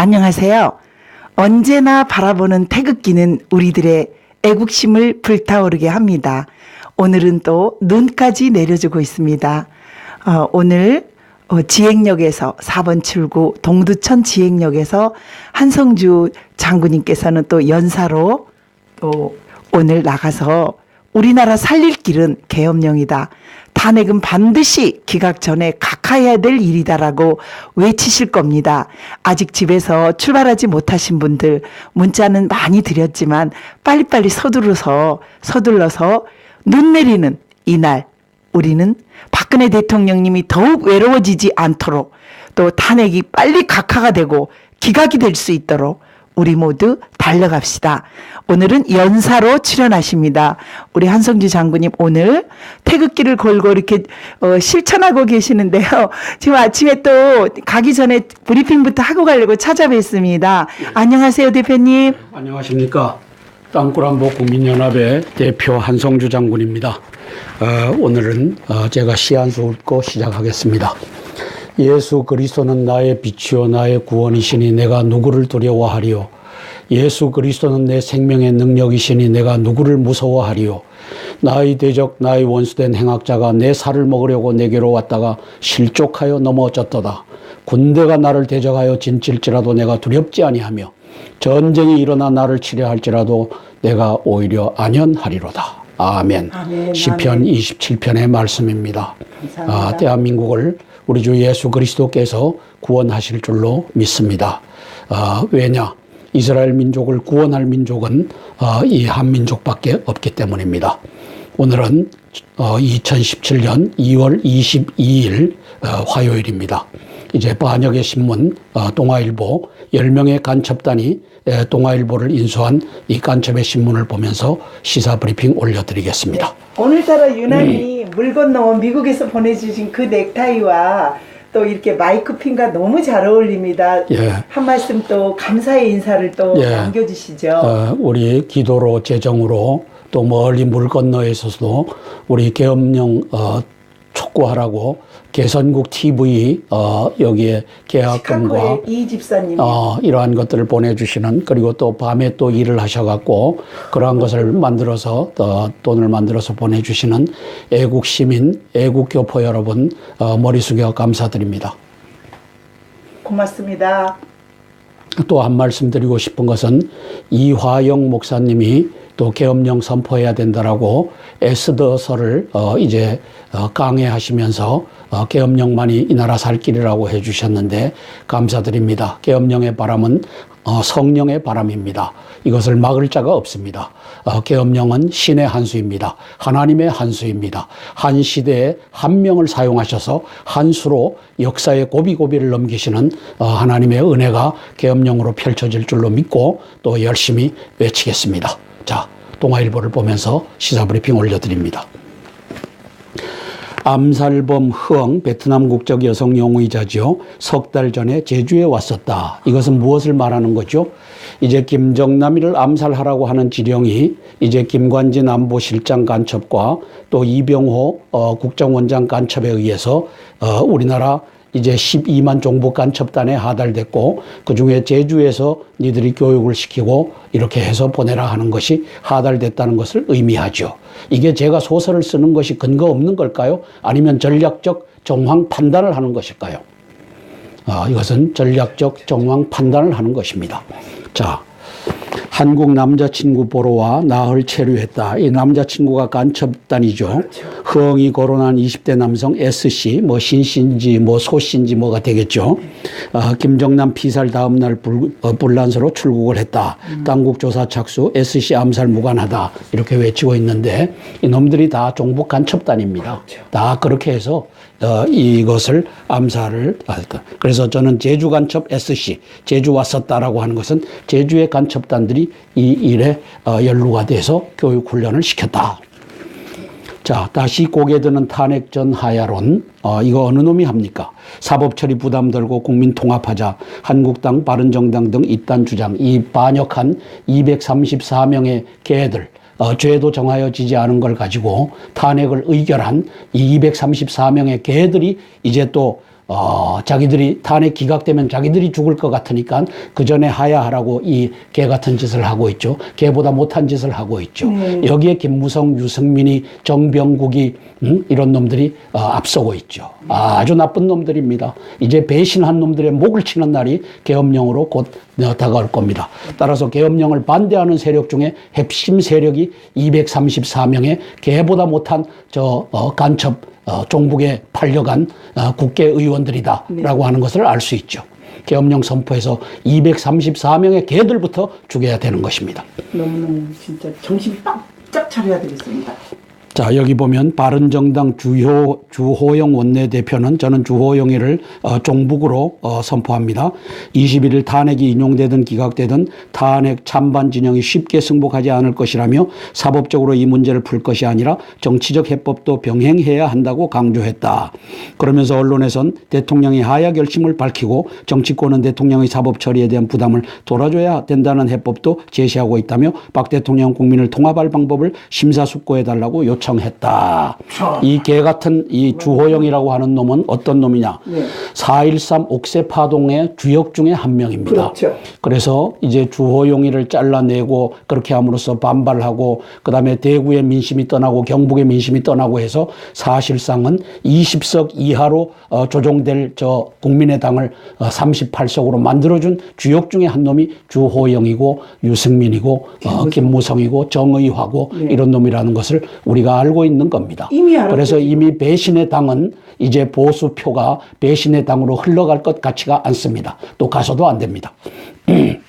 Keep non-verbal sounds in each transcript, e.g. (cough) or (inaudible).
안녕하세요. 언제나 바라보는 태극기는 우리들의 애국심을 불타오르게 합니다. 오늘은 또 눈까지 내려주고 있습니다. 어, 오늘 어, 지행역에서 4번 출구 동두천 지행역에서 한성주 장군님께서는 또 연사로 또 오늘 나가서 우리나라 살릴 길은 계엄령이다. 탄핵은 반드시 기각 전에 각하해야 될 일이다라고 외치실 겁니다. 아직 집에서 출발하지 못하신 분들 문자는 많이 드렸지만 빨리빨리 서두르서 서둘러서 눈 내리는 이날 우리는 박근혜 대통령님이 더욱 외로워지지 않도록 또 탄핵이 빨리 각하가 되고 기각이 될 수 있도록 우리 모두 달려갑시다. 오늘은 연사로 출연하십니다. 우리 한성주 장군님 오늘 태극기를 걸고 이렇게 어, 실천하고 계시는데요. (laughs) 지금 아침에 또 가기 전에 브리핑부터 하고 가려고 찾아뵙습니다. 안녕하세요, 대표님. 안녕하십니까. 땅굴한보 국민연합의 대표 한성주 장군입니다. 어, 오늘은 어, 제가 시한수 읽고 시작하겠습니다. 예수 그리스도는 나의 빛이요 나의 구원이시니 내가 누구를 두려워하리요. 예수 그리스도는 내 생명의 능력이시니 내가 누구를 무서워하리요. 나의 대적 나의 원수된 행악자가 내 살을 먹으려고 내게로 왔다가 실족하여 넘어졌도다. 군대가 나를 대적하여 진칠지라도 내가 두렵지 아니하며 전쟁이 일어나 나를 치려 할지라도 내가 오히려 안연하리로다. 아멘. 아멘, 시편 아멘. 27편의 말씀입니다. 아, 대한민국을 우리 주 예수 그리스도께서 구원하실 줄로 믿습니다. 아, 왜냐? 이스라엘 민족을 구원할 민족은 아, 이 한 민족밖에 없기 때문입니다. 오늘은 어, 2017년 2월 22일 어, 화요일입니다. 이제 반역의 신문 어, 동아일보 10명의 간첩단이 에, 동아일보를 인수한 이 간첩의 신문을 보면서 시사 브리핑 올려드리겠습니다. 오늘따라 유난히 물 건너 미국에서 보내주신 그 넥타이와 또 이렇게 마이크 핀과 너무 잘 어울립니다. 예. 한 말씀 또 감사의 인사를 또 예. 남겨주시죠. 어, 우리 기도로 재정으로 또 멀리 물 건너에 있어서도 우리 계엄령 어, 촉구하라고 개선국 TV 어, 여기에 계약금과. 어, 이러한 것들을 보내주시는 그리고 또 밤에 또 일을 하셔갖고 그러한 것을 만들어서 어, 돈을 만들어서 보내주시는 애국 시민, 애국 교포 여러분 어, 머리 숙여 감사드립니다. 고맙습니다. 또 한 말씀 드리고 싶은 것은 이화영 목사님이 또 계엄령 선포해야 된다라고 에스더서를 어 이제 어 강해하시면서 어 계엄령만이 이 나라 살 길이라고 해주셨는데 감사드립니다. 계엄령의 바람은 어 성령의 바람입니다. 이것을 막을 자가 없습니다. 어 계엄령은 신의 한 수입니다. 하나님의 한 수입니다. 한 시대에 한 명을 사용하셔서 한 수로 역사의 고비고비를 넘기시는 어, 하나님의 은혜가 계엄령으로 펼쳐질 줄로 믿고 또 열심히 외치겠습니다. 자, 동아일보를 보면서 시사 브리핑 올려드립니다. 암살범 흐엉 베트남 국적 여성 영의자죠. 석 달 전에 제주에 왔었다. 이것은 무엇을 말하는 거죠? 이제 김정남이를 암살하라고 하는 지령이 이제 김관진 안보실장 간첩과 또 이병호 어, 국정원장 간첩에 의해서 어, 우리나라 이제 12만 종북 간 첩단에 하달됐고 그 중에 제주에서 니들이 교육을 시키고 이렇게 해서 보내라 하는 것이 하달됐다는 것을 의미하죠. 이게 제가 소설을 쓰는 것이 근거 없는 걸까요? 아니면 전략적 정황 판단을 하는 것일까요? 아, 이것은 전략적 정황 판단을 하는 것입니다. 자, 한국 남자친구 보러 와 나흘 체류했다. 이 남자친구가 간첩단이죠. 흥이 거론한 20대 남성 S씨, 뭐 신씨인지 뭐 소씨인지 뭐가 되겠죠. 아, 김정남 피살 다음 날 불, 어, 불란서로 출국을 했다. 당국 조사 착수, S씨 암살 무관하다. 이렇게 외치고 있는데 이놈들이 다 종북 간첩단입니다. 다 그렇게 해서 어, 이것을 암살을 했다. 그래서 저는 제주 간첩 SC, 제주 왔었다라고 하는 것은 제주의 간첩단들이 이 일에 어, 연루가 돼서 교육 훈련을 시켰다. 자, 다시 고개 드는 탄핵 전 하야론. 어, 이거 어느 놈이 합니까? 사법 처리 부담 덜고 국민 통합하자. 한국당, 바른정당 등 이딴 주장. 이 반역한 234명의 개들. 어, 죄도 정하여지지 않은 걸 가지고 탄핵을 의결한 이 234명의 개들이 이제 또 어, 자기들이 탄핵 기각되면 자기들이 죽을 것 같으니까 그 전에 하야하라고 이 개 같은 짓을 하고 있죠. 개보다 못한 짓을 하고 있죠. 여기에 김무성, 유승민이, 정병국이 음? 이런 놈들이 어, 앞서고 있죠. 아주 나쁜 놈들입니다. 이제 배신한 놈들의 목을 치는 날이 계엄령으로 곧 어, 다가올 겁니다. 따라서 계엄령을 반대하는 세력 중에 핵심 세력이 234명의 개보다 못한 저 어, 간첩 어, 종북에 팔려간 어, 국회의원들이다라고 하는 것을 알 수 있죠. 계엄령 선포에서 234명의 개들부터 죽여야 되는 것입니다. 너무너무 진짜 정신 바짝 차려야 되겠습니다. 자, 여기 보면 바른정당 주호, 주호영 원내대표는 저는 주호영이를 어, 종북으로 어, 선포합니다. 21일 탄핵이 인용되든 기각되든 탄핵 찬반 진영이 쉽게 승복하지 않을 것이라며 사법적으로 이 문제를 풀 것이 아니라 정치적 해법도 병행해야 한다고 강조했다. 그러면서 언론에선 대통령이 하야 결심을 밝히고 정치권은 대통령의 사법 처리에 대한 부담을 돌아줘야 된다는 해법도 제시하고 있다며 박 대통령 국민을 통합할 방법을 심사숙고해 달라고 요청 했다. 이 개 같은 이 주호영이라고 하는 놈은 어떤 놈이냐? 네. 4.13 옥새 파동의 주역 중에 한 명입니다. 그렇죠. 그래서 이제 주호영이를 잘라내고 그렇게 함으로써 반발하고 그다음에 대구의 민심이 떠나고 경북의 민심이 떠나고 해서 사실상은 20석 이하로 어, 조정될 저 국민의당을 어, 38석으로 만들어준 주역 중에 한 놈이 주호영이고 유승민이고 어, 김무성이고 정의화고 이런 놈이라는 것을 우리가 알고 있는 겁니다. 이미 알았죠. 그래서 이미 배신의 당은 이제 보수표가 배신의 당으로 흘러갈 것 같지가 않습니다. 또 가서도 안 됩니다. (clears throat)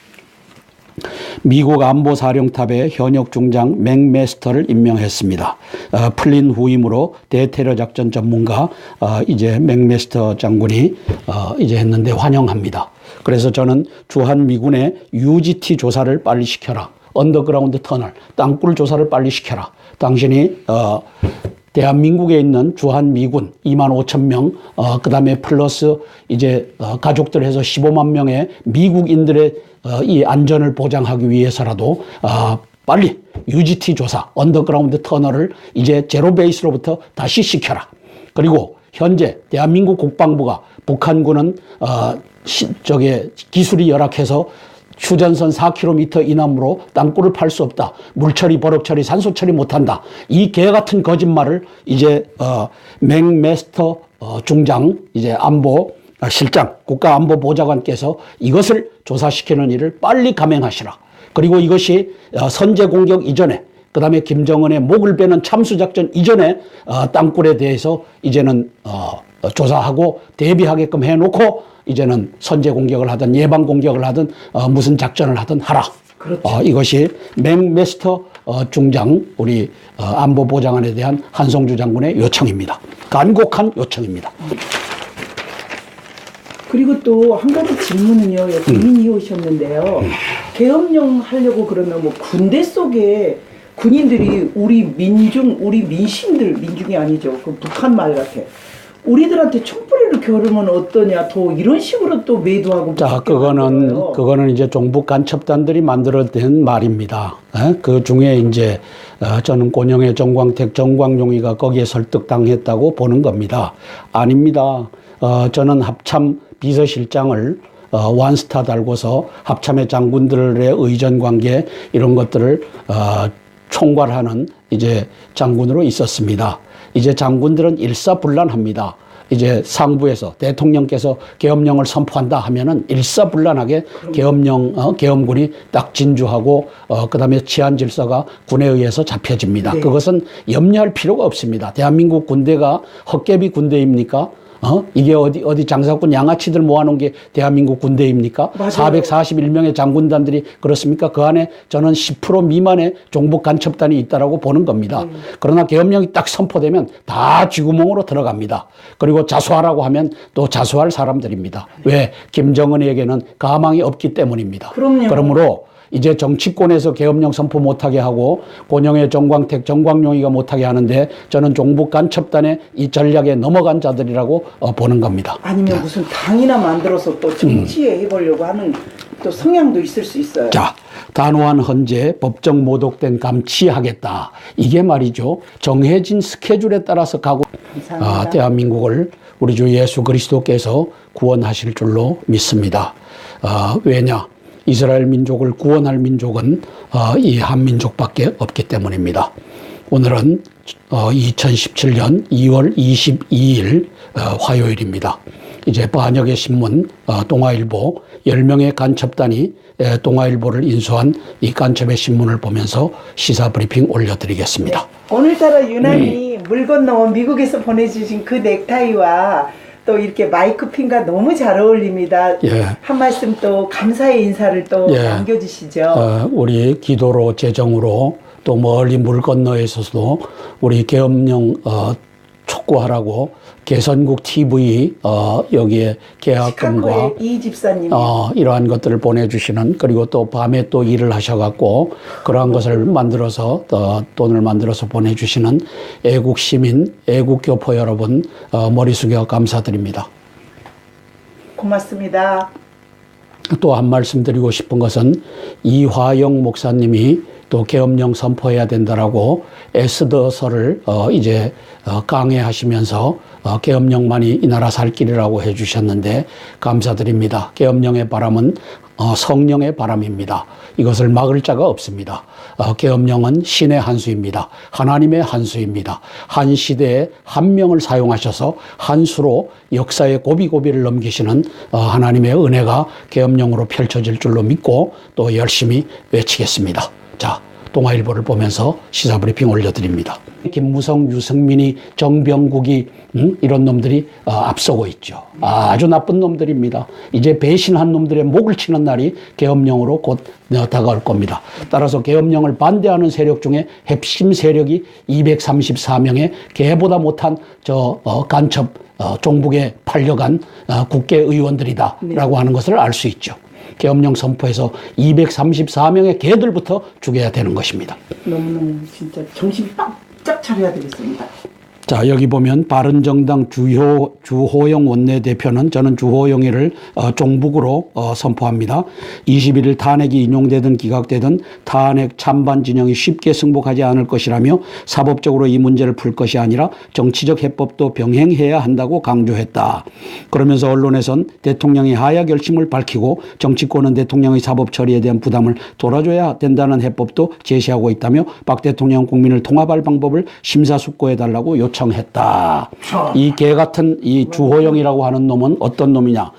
미국 안보사령탑의 현역 중장 맥메스터를 임명했습니다. 어, 풀린 후임으로 대테러 작전 전문가 어, 이제 맥메스터 장군이 어, 이제 했는데 환영합니다. 그래서 저는 주한 미군의 UGT 조사를 빨리 시켜라. 언더그라운드 터널, 땅굴 조사를 빨리 시켜라. 당신이 어, 대한민국에 있는 주한 미군 2만 5천 명, 어, 그 다음에 플러스 이제 어, 가족들 해서 15만 명의 미국인들의 어, 이 안전을 보장하기 위해서라도 어, 빨리 UGT 조사, 언더그라운드 터널을 이제 제로 베이스로부터 다시 시켜라. 그리고 현재 대한민국 국방부가 북한군은 어, 시, 저게 기술이 열악해서 휴전선 4km 이남으로 땅굴을 팔 수 없다. 물처리, 버럭처리, 산소처리 못한다. 이 개 같은 거짓말을 이제 어, 맥메스터 어, 중장 이제 안보 아, 실장 국가안보보좌관께서 이것을 조사시키는 일을 빨리 감행하시라. 그리고 이것이 어, 선제 공격 이전에 그 다음에 김정은의 목을 베는 참수작전 이전에 어, 땅굴에 대해서 이제는 어, 조사하고 대비하게끔 해놓고 이제는 선제 공격을 하든 예방 공격을 하든 어, 무슨 작전을 하든 하라. 그렇죠. 어, 이것이 맥메스터 어, 중장 우리 어, 안보 보장관에 대한 한성주 장군의 요청입니다. 간곡한 요청입니다. 그리고 또 한 가지 질문은요. 음. 고민이 오셨는데요. 계엄령 하려고 그러면 뭐 군대 속에 군인들이 우리 민중, 우리 민심들, 민중이 아니죠. 그 북한 말 같아. 우리들한테 촛불을 겨루면 어떠냐, 또 이런 식으로 또 매도하고. 자, 그거는. 그거는 이제 종북 간 첩단들이 만들어낸 말입니다. 에? 그 중에 이제 어, 저는 고령의 정광택, 정광용이가 거기에 설득당했다고 보는 겁니다. 아닙니다. 어, 저는 합참 비서실장을 어, 완스타 달고서 합참의 장군들의 의전 관계 이런 것들을 어, 총괄하는 이제 장군으로 있었습니다. 이제 장군들은 일사불란합니다. 이제 상부에서 대통령께서 계엄령을 선포한다 하면은 일사불란하게 계엄령 어, 계엄군이 딱 진주하고 어, 그다음에 치안 질서가 군에 의해서 잡혀집니다. 네. 그것은 염려할 필요가 없습니다. 대한민국 군대가 헛개비 군대입니까? 어? 이게 어디, 어디 장사꾼 양아치들 모아놓은 게 대한민국 군대입니까? 맞아요. 441명의 장군단들이 그렇습니까? 그 안에 저는 10% 미만의 종북 간첩단이 있다라고 보는 겁니다. 그러나 계엄령이 딱 선포되면 다 쥐구멍으로 들어갑니다. 그리고 자수하라고 하면 또 자수할 사람들입니다. 왜? 김정은에게는 가망이 없기 때문입니다. 그럼요. 그러므로 이제 정치권에서 계엄령 선포 못하게 하고 권영의 정광택, 정광용이가 못하게 하는데 저는 종북 간 첩단의 이 전략에 넘어간 자들이라고 어, 보는 겁니다. 아니면 무슨 당이나 만들어서 또 정치에 해보려고 하는 또 성향도 있을 수 있어요. 자, 단호한 헌재, 법적 모독된 감치하겠다. 이게 말이죠. 정해진 스케줄에 따라서 가고. 아, 대한민국을 우리 주 예수 그리스도께서 구원하실 줄로 믿습니다. 아, 왜냐? 이스라엘 민족을 구원할 민족은 아, 이 한민족밖에 없기 때문입니다. 오늘은 어, 2017년 2월 22일 어, 화요일입니다. 이제 반역의 신문 어, 동아일보 10명의 간첩단이 에, 동아일보를 인수한 이 간첩의 신문을 보면서 시사 브리핑 올려드리겠습니다. 오늘따라 유난히 물 건너 미국에서 보내주신 그 넥타이와 또 이렇게 마이크 핀과 너무 잘 어울립니다. 예. 한 말씀 또 감사의 인사를 또 예. 남겨주시죠. 어, 우리 기도로 재정으로 또 멀리 물 건너에 있어서도 우리 계엄령 어, 촉구하라고 개선국 TV 어, 여기에 계약금과 이 집사님. 어, 이러한 것들을 보내주시는 그리고 또 밤에 또 일을 하셔갖고 그러한 것을 만들어서 어, 돈을 만들어서 보내주시는 애국 시민, 애국 교포 여러분 어, 머리 숙여 감사드립니다. 고맙습니다. 또 한 말씀 드리고 싶은 것은 이화영 목사님이 또 계엄령 선포해야 된다라고 에스더서를 어 이제 어 강해하시면서 어 계엄령만이 이 나라 살 길이라고 해주셨는데 감사드립니다. 계엄령의 바람은 어 성령의 바람입니다. 이것을 막을 자가 없습니다. 어 계엄령은 신의 한 수입니다. 하나님의 한 수입니다. 한 시대에 한 명을 사용하셔서 한 수로 역사의 고비고비를 넘기시는 어 하나님의 은혜가 계엄령으로 펼쳐질 줄로 믿고 또 열심히 외치겠습니다. 자, 동아일보를 보면서 시사브리핑 올려드립니다. 김무성, 유승민이, 정병국이 음? 이런 놈들이 어, 앞서고 있죠. 아 주 나쁜 놈들입니다. 이제 배신한 놈들의 목을 치는 날이 계엄령으로 곧 어, 다가올 겁니다. 따라서 계엄령을 반대하는 세력 중에 핵심 세력이 234명의 개보다 못한 저 어, 간첩 어, 종북에 팔려간 어, 국회 의원들이다라고 하는 것을 알 수 있죠. 계엄령 선포에서 234명의 개들부터 죽여야 되는 것입니다. 너무너무 진짜 정신 바짝 차려야 되겠습니다. 자, 여기 보면 바른정당 주호, 주호영 원내대표는 저는 주호영이를 어, 종북으로 어, 선포합니다. 21일 탄핵이 인용되든 기각되든 탄핵 찬반 진영이 쉽게 승복하지 않을 것이라며 사법적으로 이 문제를 풀 것이 아니라 정치적 해법도 병행해야 한다고 강조했다. 그러면서 언론에선 대통령이 하야 결심을 밝히고 정치권은 대통령의 사법 처리에 대한 부담을 돌아줘야 된다는 해법도 제시하고 있다며 박 대통령 국민을 통합할 방법을 심사숙고해달라고 요청 했다. 이 개 같은 이 주호영이라고 하는 놈은 어떤 놈이냐?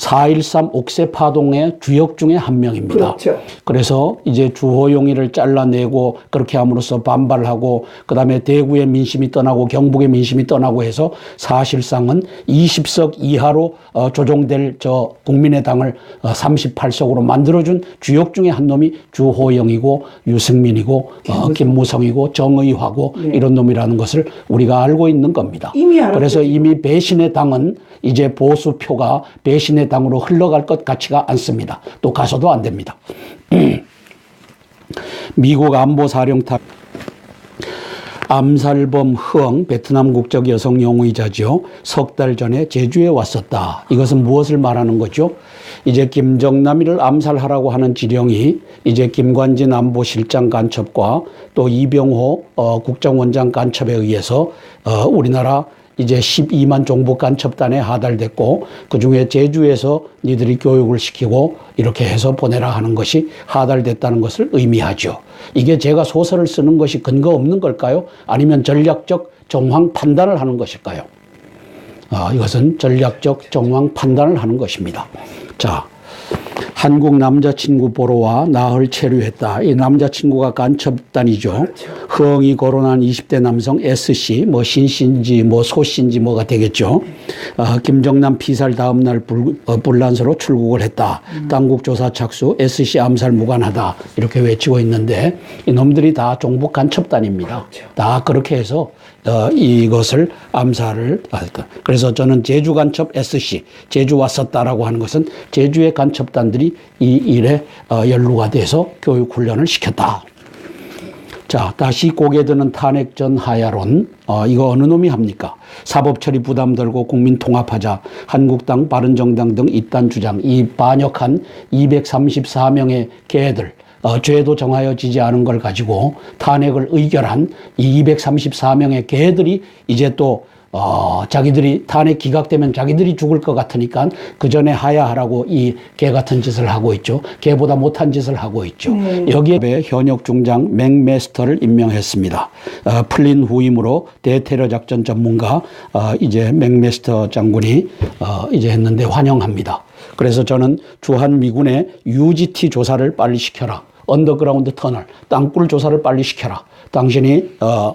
네. 4.13 옥새 파동의 주역 중에 한 명입니다. 그렇죠. 그래서 이제 주호영이를 잘라내고 그렇게 함으로써 반발하고 그다음에 대구의 민심이 떠나고 경북의 민심이 떠나고 해서 사실상은 20석 이하로 어, 조정될 저 국민의당을 어, 38석으로 만들어준 주역 중에 한 놈이 주호영이고 유승민이고 어, 김무성이고 정의화고 이런 놈이라는 것을 우리가 알고 있는 겁니다. 이미 그래서 이미 배신의 당은 이제 보수표가 배신의 당으로 흘러갈 것 같지가 않습니다. 또 가서도 안 됩니다. (clears throat) 미국 안보 사령탑 암살범 흐엉 베트남 국적 여성 용의자죠. 석 달 전에 제주에 왔었다. 이것은 무엇을 말하는 거죠? 이제 김정남이를 암살하라고 하는 지령이 이제 김관진 안보실장 간첩과 또 이병호 어, 국정원장 간첩에 의해서 어, 우리나라 이제 12만 종북 간 첩단에 하달됐고 그중에 제주에서 니들이 교육을 시키고 이렇게 해서 보내라 하는 것이 하달됐다는 것을 의미하죠. 이게 제가 소설을 쓰는 것이 근거 없는 걸까요? 아니면 전략적 정황 판단을 하는 것일까요? 아, 이것은 전략적 정황 판단을 하는 것입니다. 자, 한국 남자친구 보러 와 나흘 체류했다. 이 남자친구가 간첩단이죠. 흥이 거론한 20대 남성 S씨, 뭐 신씨인지 뭐 소씨인지 뭐가 되겠죠. 아, 김정남 피살 다음 날 불, 어, 불란서로 출국을 했다. 당국 조사 착수, S씨 암살 무관하다. 이렇게 외치고 있는데 이놈들이 다 종북 간첩단입니다. 다 그렇게 해서 어, 이것을 암살을. 그래서 저는 제주 간첩 SC, 제주 왔었다라고 하는 것은 제주의 간첩단들이 이 일에 어, 연루가 돼서 교육 훈련을 시켰다. 자, 다시 고개 드는 탄핵 전 하야론. 어, 이거 어느 놈이 합니까? 사법 처리 부담 들고 국민 통합하자. 한국당, 바른정당 등 이딴 주장. 이 반역한 234명의 개들. 어, 죄도 정하여지지 않은 걸 가지고 탄핵을 의결한 이 234명의 개들이 이제 또 어, 자기들이 탄핵 기각되면 자기들이 죽을 것 같으니까 그 전에 하야하라고 이 개 같은 짓을 하고 있죠. 개보다 못한 짓을 하고 있죠. 여기에 현역 중장 맥메스터를 임명했습니다. 어, 풀린 후임으로 대테러 작전 전문가 어, 이제 맥메스터 장군이 어, 이제 했는데 환영합니다. 그래서 저는 주한 미군의 UGT 조사를 빨리 시켜라. 언더그라운드 터널, 땅굴 조사를 빨리 시켜라. 당신이 어,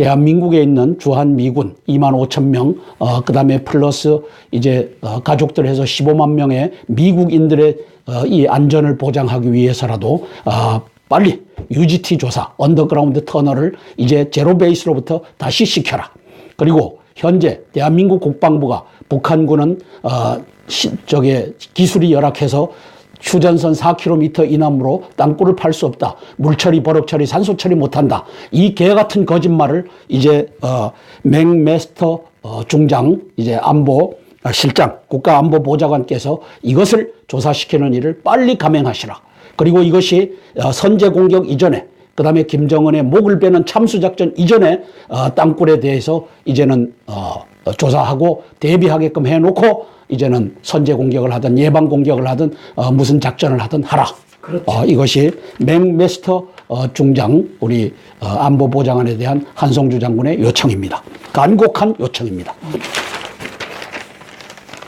대한민국에 있는 주한 미군 2만 5천 명, 어, 그 다음에 플러스 이제 어, 가족들 해서 15만 명의 미국인들의 어, 이 안전을 보장하기 위해서라도 어, 빨리 UGT 조사, 언더그라운드 터널을 이제 제로 베이스로부터 다시 시켜라. 그리고 현재 대한민국 국방부가 북한군은 어, 시, 저게 기술이 열악해서 휴전선 4km 이남으로 땅굴을 팔 수 없다. 물처리, 버럭처리, 산소처리 못한다. 이 개 같은 거짓말을 이제 어, 맥메스터 어, 중장 이제 안보 아, 실장 국가안보보좌관께서 이것을 조사시키는 일을 빨리 감행하시라. 그리고 이것이 어, 선제 공격 이전에 그 다음에 김정은의 목을 베는 참수작전 이전에 어, 땅굴에 대해서 이제는 어, 조사하고 대비하게끔 해놓고 이제는 선제 공격을 하든 예방 공격을 하든 어, 무슨 작전을 하든 하라. 어, 이것이 맥메스터 어, 중장 우리 어, 안보 보장관에 대한 한성주 장군의 요청입니다. 간곡한 요청입니다.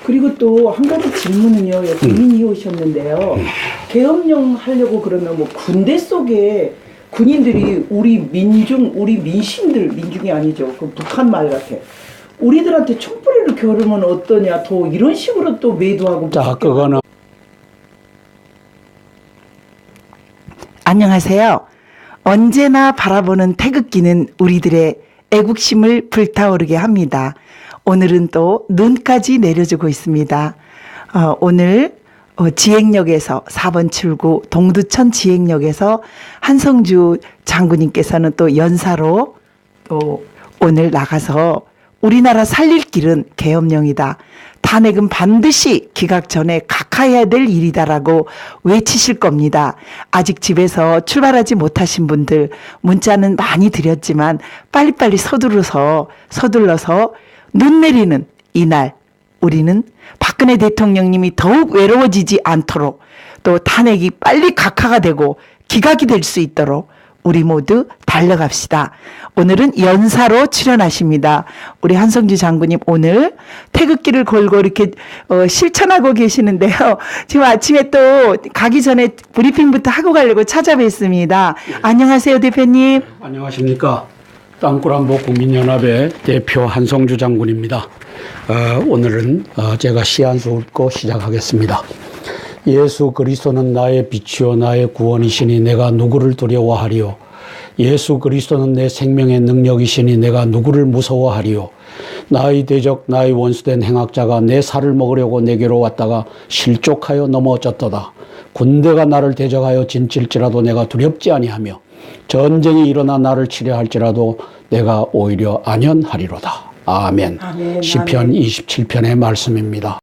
그리고 또 한 가지 질문은요. 음. 국민이 오셨는데요. 계엄령 하려고 그러면 뭐 군대 속에 군인들이 우리 민중, 우리 민심들, 민중이 아니죠. 그 북한 말 같아. 우리들한테 촛불을 겨루면 어떠냐. 또 이런 식으로 또 매도하고. 자, 그거는 안녕하세요. 언제나 바라보는 태극기는 우리들의 애국심을 불타오르게 합니다. 오늘은 또 눈까지 내려주고 있습니다. 어, 오늘 어, 지행역에서 4번 출구 동두천 지행역에서 한성주 장군님께서는 또 연사로 또 오늘 나가서 우리나라 살릴 길은 계엄령이다. 탄핵은 반드시 기각 전에 각하해야 될 일이다라고 외치실 겁니다. 아직 집에서 출발하지 못하신 분들 문자는 많이 드렸지만 빨리빨리 서두르서 서둘러서 눈 내리는 이날 우리는 박근혜 대통령님이 더욱 외로워지지 않도록 또 탄핵이 빨리 각하가 되고 기각이 될 수 있도록 우리 모두 달려갑시다. 오늘은 연사로 출연하십니다. 우리 한성주 장군님 오늘 태극기를 걸고 이렇게 어, 실천하고 계시는데요. (laughs) 지금 아침에 또 가기 전에 브리핑부터 하고 가려고 찾아뵙습니다. 안녕하세요, 대표님. 안녕하십니까. 땅굴안보 국민연합의 대표 한성주 장군입니다. 어, 오늘은 어, 제가 시한수 읽고 시작하겠습니다. 예수 그리스도는 나의 빛이요 나의 구원이시니 내가 누구를 두려워하리요. 예수 그리스도는 내 생명의 능력이시니 내가 누구를 무서워하리요. 나의 대적 나의 원수된 행악자가 내 살을 먹으려고 내게로 왔다가 실족하여 넘어졌도다. 군대가 나를 대적하여 진칠지라도 내가 두렵지 아니하며 전쟁이 일어나 나를 치려 할지라도 내가 오히려 안연하리로다. 아멘. 아멘, 시편 27편의 말씀입니다.